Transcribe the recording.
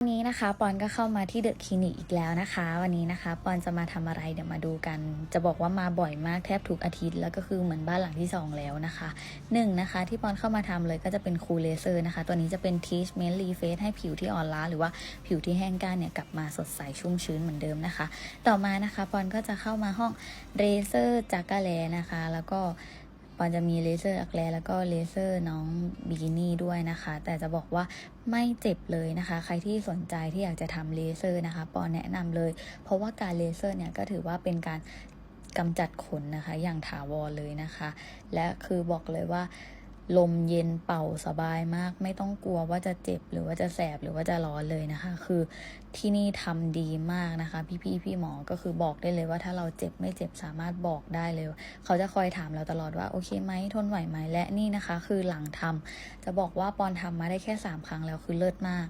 วันนี้นะคะปอนก็เข้ามาที่เดอะคลินิกอีกแล้วนะคะ วันนี้นะคะปอนจะมาทำอะไรเดี๋ยวมาดูกัน จะบอกว่ามาบ่อยมากแทบทุกอาทิตย์แล้วก็คือเหมือนบ้านหลังที่สองแล้วนะคะหนึ่งนะคะที่ปอนเข้ามาทำเลยก็จะเป็นคูลเลเซอร์นะคะ ตัวนี้จะเป็นทีชเมนรีเฟสให้ผิวที่อ่อนล้า หรือว่าผิวที่แห้งก้านเนี่ยกลับมาสดใสชุ่มชื้นเหมือนเดิมนะคะ ต่อมานะคะปอนก็จะเข้ามาห้องเรเซอร์จากกาแลนะคะ แล้วก็ ปอนจะมีเลเซอร์อักแลแล้วก็เลเซอร์น้องบิกินี่ด้วยนะคะ แต่จะบอกว่าไม่เจ็บเลยนะคะ ใครที่สนใจที่อยากจะทำเลเซอร์นะคะ ปอนแนะนำเลย เพราะว่าการเลเซอร์เนี่ยก็ถือว่าเป็นการกำจัดขนนะคะ อย่างถาวรเลยนะคะ และคือบอกเลยว่า ลมเย็นเป่าสบายมาก ไม่ต้องกลัวว่าจะเจ็บหรือว่าจะแสบหรือว่าจะร้อนเลยนะคะ คือที่นี่ทำดีมากนะคะ พี่พี่พี่หมอก็คือบอกได้เลยว่าถ้าเราเจ็บไม่เจ็บสามารถบอกได้เลย เขาจะคอยถามเราตลอดว่าโอเคไหมทนไหวไหมและนี่นะคะ คือหลังทำจะบอกว่าปอนทำมาได้แค่ 3 ครั้งแล้วคือเลิศมาก